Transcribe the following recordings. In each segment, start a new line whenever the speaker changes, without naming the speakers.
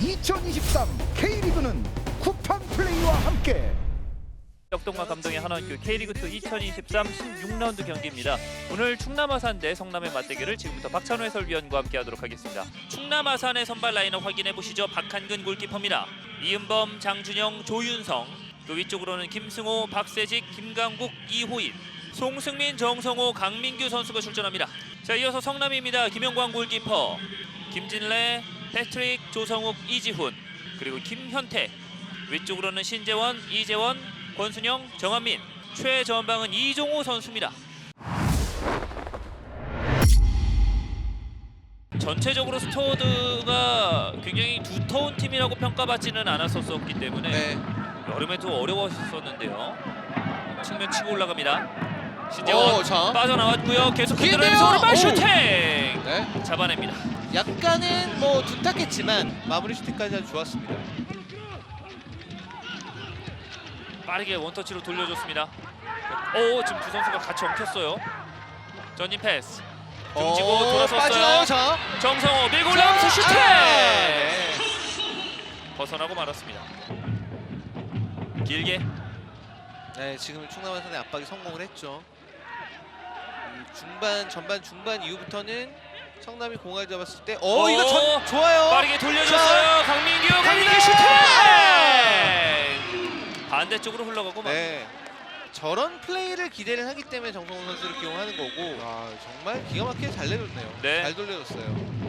2023 K리그는 쿠팡 플레이와 함께
역동과 감독의 한원규 K리그2 2023 16라운드 경기입니다. 오늘 충남 아산 대 성남의 맞대결을 지금부터 박찬호 해설위원과 함께 하도록 하겠습니다. 충남 아산의 선발 라인업 확인해 보시죠. 박한근 골키퍼입니다. 이은범, 장준영, 조윤성 그 위쪽으로는 김승호, 박세직, 김강국, 이호인 송승민, 정성호, 강민규 선수가 출전합니다. 자 이어서 성남입니다. 김영광 골키퍼 김진래, 패트릭, 조성욱, 이지훈 그리고 김현태 위쪽으로는 신재원, 이재원, 권순영, 정한민, 최전방은 이종호 선수입니다. 전체적으로 스토어드가 굉장히 두터운 팀이라고 평가받지는 않았었기 때문에
네.
여름에도 어려웠었는데요. 측면 치고 올라갑니다. 신재원
어, 자.
빠져나왔고요. 계속. 흔들면서 오른발
오.
슈팅
네.
잡아냅니다.
약간은 뭐 둔탁했지만 마무리 슈팅까지 아주 좋았습니다.
빠르게 원터치로 돌려줬습니다. 오 지금 두 선수가 같이 엉켰어요. 전진 패스. 등지고
어,
돌아섰어요. 정성호 밀고 올라오면서
자,
슈팅!
아, 네.
벗어나고 말았습니다. 길게
네, 지금 충남 아산의 압박이 성공을 했죠. 이 중반, 전반, 중반 이후부터는 성남이 공을 잡았을 때, 어,
오,
이거 전, 좋아요.
빠르게 돌려줬어요. 강민규, 강민규
네.
슈팅!
아!
반대쪽으로 흘러가고 말.
네. 저런 플레이를 기대를 하기 때문에 정성훈 선수를 기용하는 거고, 아, 정말 기가 막히게 잘 내줬네요.
네.
잘 돌려줬어요.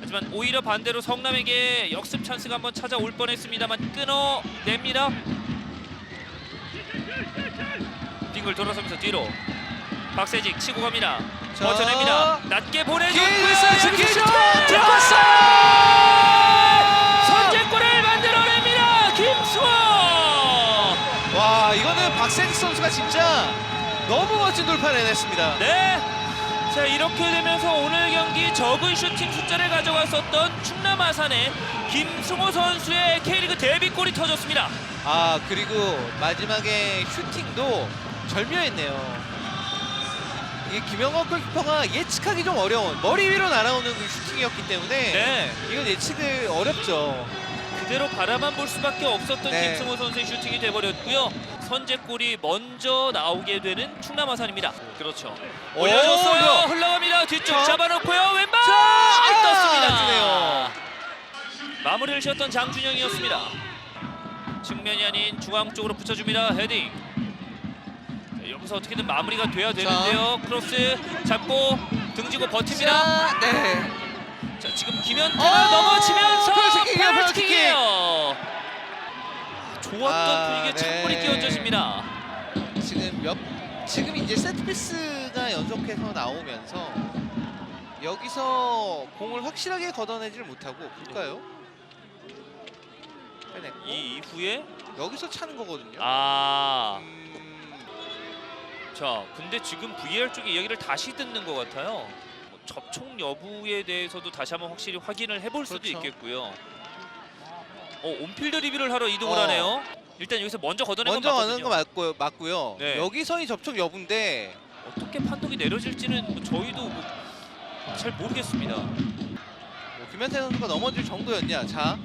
하지만 오히려 반대로 성남에게 역습 찬스가 한번 찾아올 뻔했습니다만 끊어냅니다. 빙글 돌아서면서 뒤로 박세직 치고 갑니다.
자.
버텨냅니다. 낮게 보내줬고요. 슈팅!
좀!
들어갔어요! 선제골을 만들어냅니다. 김수호!
와, 이거는 박세지 선수가 진짜 너무 멋진 돌파를 해냈습니다.
네. 자 이렇게 되면서 오늘 경기 적은 슈팅 숫자를 가져갔었던 충남 아산의 김승호 선수의 K리그 데뷔골이 터졌습니다.
아 그리고 마지막에 슈팅도 절묘했네요. 이게 김영건 골키퍼가 예측하기 좀 어려운 머리 위로 날아오는 그 슈팅이었기 때문에
네.
이건 예측을 어렵죠.
그대로 바라만 볼 수밖에 없었던
네.
김승호 선수의 슈팅이 돼버렸고요. 선제골이 먼저 나오게 되는 충남 아산입니다. 그렇죠.
오,
올려줬어요.
이거.
흘러갑니다. 뒤쪽
자.
잡아놓고요. 왼발
자, 아,
떴습니다.
주네요.
마무리를 지었던 장준영이었습니다. 측면이 아닌 중앙 쪽으로 붙여줍니다. 헤딩. 자, 여기서 어떻게든 마무리가 돼야 되는데요. 크로스 잡고 등지고 버팁니다.
자, 네.
자, 지금 김현태가
어,
넘어지면서
페널티킥이에요,
페널티킥이에요. 좋았던
아,
분위기에
네.
찬물이 끼얹어집니다.
지금 몇 지금 이제 세트피스가 연속해서 나오면서 여기서 공을 확실하게 걷어내지를 못하고 볼까요? 빼냈고
이 이후에
여기서 차는 거거든요.
아,
음,
자, 근데 지금 VAR 쪽에 이야기를 다시 듣는 것 같아요. 뭐 접촉 여부에 대해서도 다시 한번 확실히 확인을 해볼 수도
그렇죠.
있겠고요. 어, 온필드 리뷰를 하러 이동을
어.
하네요. 일단 여기서 먼저 걷어낸
먼저
건 맞거든요.
거 맞고요. 맞고요.
네.
여기서의 접촉 여부인데
어떻게 판독이 내려질지는 뭐 저희도 뭐잘 모르겠습니다.
뭐 김현태 선수가 넘어질 정도였냐? 자,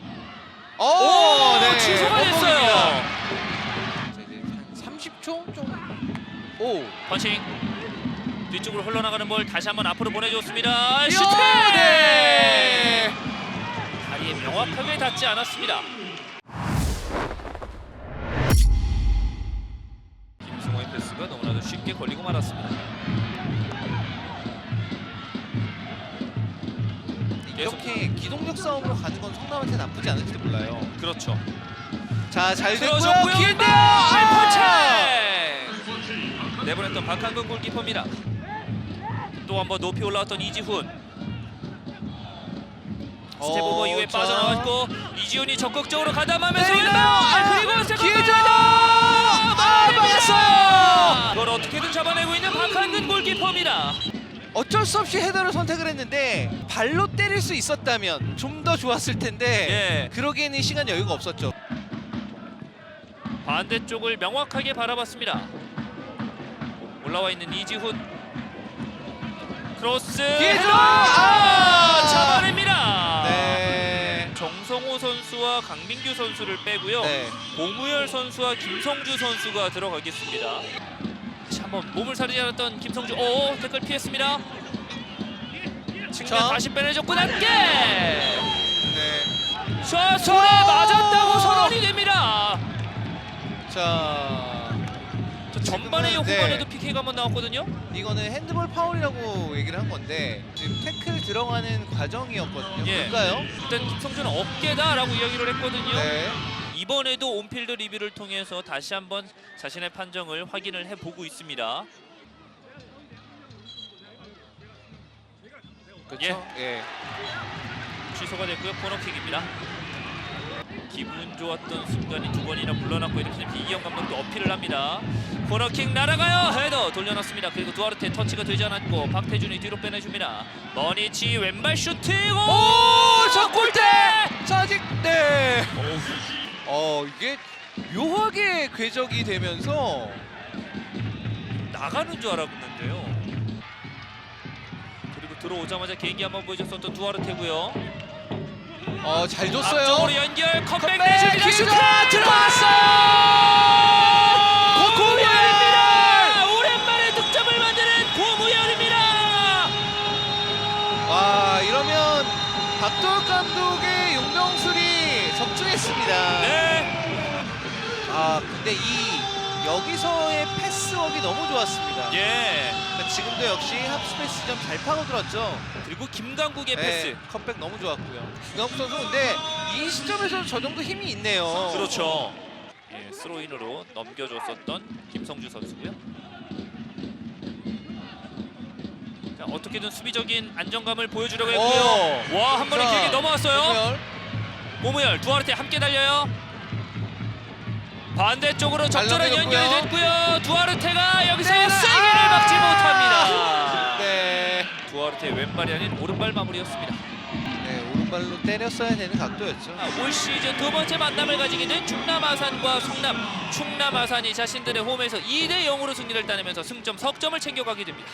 오,
오,
네,
취소가. 됐어요.
자, 이제 한 30초 좀. 오,
펀칭 뒤쪽으로 흘러나가는 볼 다시 한번 앞으로 보내줬습니다. 슈팅!
네.
다리에 명확하게 닿지 않았습니다. 김승호의 패스가 너무나도 쉽게 걸리고 말았습니다.
이렇게 기동력 싸움으로 가는 건 성남한테 나쁘지 않을지도 몰라요.
그렇죠.
자, 잘 됐고요.
들어줬고요.
기회인데요.
아, 박한근 골키퍼입니다. 또 한 번 높이 올라왔던 이지훈. 스텝
어,
오버 이후에
자.
빠져나왔고 이지훈이 적극적으로 가담하면서
때리나요?
왼발
아,
그리고 세컨드
기회죠.
아,
막았어요.
이걸 어떻게든 잡아내고 있는 박한근 골키퍼입니다.
어쩔 수 없이 헤더를 선택을 했는데 발로 때릴 수 있었다면 좀 더 좋았을 텐데
예.
그러기에는 시간 여유가 없었죠.
반대쪽을 명확하게 바라봤습니다. 올라와 있는 이지훈 크로스
기회죠.
헤더!
아!
잡아냅니다.
네.
정성호 선수와 강민규 선수를 빼고요.
네.
고무열 선수와 김성주 선수가 들어가겠습니다. 다시 한번 몸을 사리지 않았던 김성주. 오 태클 피했습니다. 측면
자.
다시 빼내줬고 낮게
네.
자 손에 맞았다고 선언 후반에도 PK가 한번 나왔거든요.
이거는 핸드볼 파울이라고 얘기를 한 건데 지금 태클 들어가는 과정이었거든요.
예.
볼까요?
일단 김성주는 어깨다라고 이야기를 했거든요.
네.
이번에도 온필드 리뷰를 통해서 다시 한번 자신의 판정을 확인을 해보고 있습니다.
그렇죠. 예.
취소가 됐고요. 코너킥입니다. 기분 좋았던 순간이 두 번이나 물러났고 이렇게 이기영 감독도 어필을 합니다. 코너킥 날아가요. 헤더 돌려놨습니다. 그리고 두아르테 터치가 되지 않았고 박태준이 뒤로 빼내줍니다. 머니치 왼발 슈팅. 오! 저 골대!
자, 아직 네. 어, 이게 묘하게 궤적이 되면서
나가는 줄 알았는데요. 그리고 들어오자마자 개인기 한번 보여줬었던 두아르테고요.
어, 잘 줬어요.
앞쪽으로 연결 컵백 내줍니다. 슈팅 들어왔어요.
고무열!
고무열입니다. 오랜만에 득점을 만드는 고무열입니다.
와, 이러면 박도혁 감독의 용병술이 적중했습니다.
네.
아, 근데 이 여기서의 패스 웍이 너무 좋았습니다.
예.
그러니까 지금도 역시 합스페이스 좀 잘 파고들었죠.
그리고 김강국의
네,
패스.
컵백 너무 좋았고요. 김강국 선수 근데 이 시점에서 저 정도 힘이 있네요.
그렇죠. 예, 스로인으로 넘겨줬었던 김성주 선수고요. 자, 어떻게든 수비적인 안정감을 보여주려고 했고요.
오.
와, 한 번에
자,
길게 넘어왔어요.
고무열
두아르테 함께 달려요. 반대쪽으로 적절한. 연결이 됐고요. 두아르테가 여기서
네,
세기를
아!
막지 못합니다.
네.
두아르테 왼발이 아닌 오른발 마무리였습니다.
네, 오른발로 때렸어야 되는 각도였죠.
아, 올 시즌 두 번째 만남을 가지게 된 충남 아산과 성남. 충남 아산이 자신들의 홈에서 2대 0으로 승리를 따내면서 승점 석점을 챙겨가게 됩니다.